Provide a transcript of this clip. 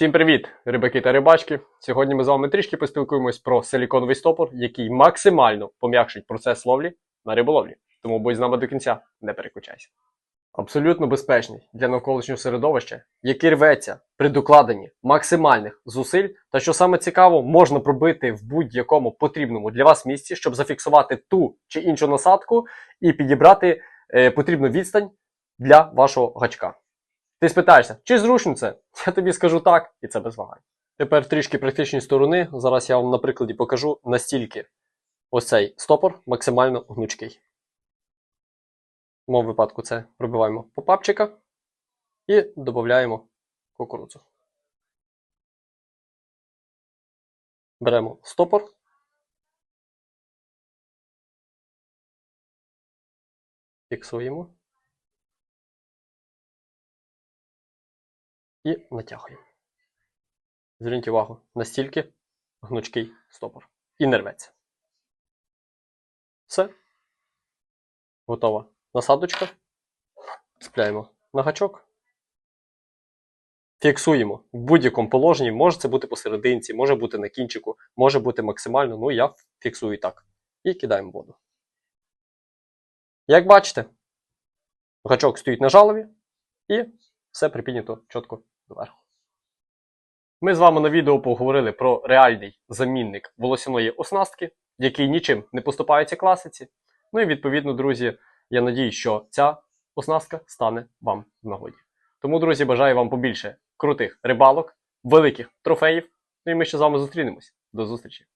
Всім привіт, рибаки та рибачки. Сьогодні ми з вами трішки поспілкуємось про силіконовий стопор, який максимально пом'якшить процес ловлі на риболовлі. Тому будь з нами до кінця, не переключайся. Абсолютно безпечний для навколишнього середовища, який рветься при докладенні максимальних зусиль, та що саме цікаво, можна пробити в будь-якому потрібному для вас місці, щоб зафіксувати ту чи іншу насадку і підібрати е, потрібну відстань для вашого гачка. Ти спитаєшся, чи зручно це? Я тобі скажу так, і це без вагань. Тепер трішки практичні сторони. Зараз я вам на прикладі покажу, настільки ось цей стопор максимально гнучкий. В моєму випадку це пробиваємо попапчика і додаємо кукурудзу. Беремо стопор. Фіксуємо. І натягуємо. Зверніть увагу, настільки гнучкий стопор. І не рветься. Все. Готова насадочка. Цепляємо на гачок. Фіксуємо в будь-якому положенні. Може це бути посерединці, може бути на кінчику, може бути максимально. Ну, я фіксую так. І кидаємо воду. Як бачите, гачок стоїть на жалові і все припіднято чітко доверху. Ми з вами на відео поговорили про реальний замінник волосяної оснастки, який нічим не поступається класиці. Ну і відповідно, друзі, я надію, що ця оснастка стане вам в нагоді. Тому, друзі, бажаю вам побільше крутих рибалок, великих трофеїв. Ну і ми ще з вами зустрінемось. До зустрічі!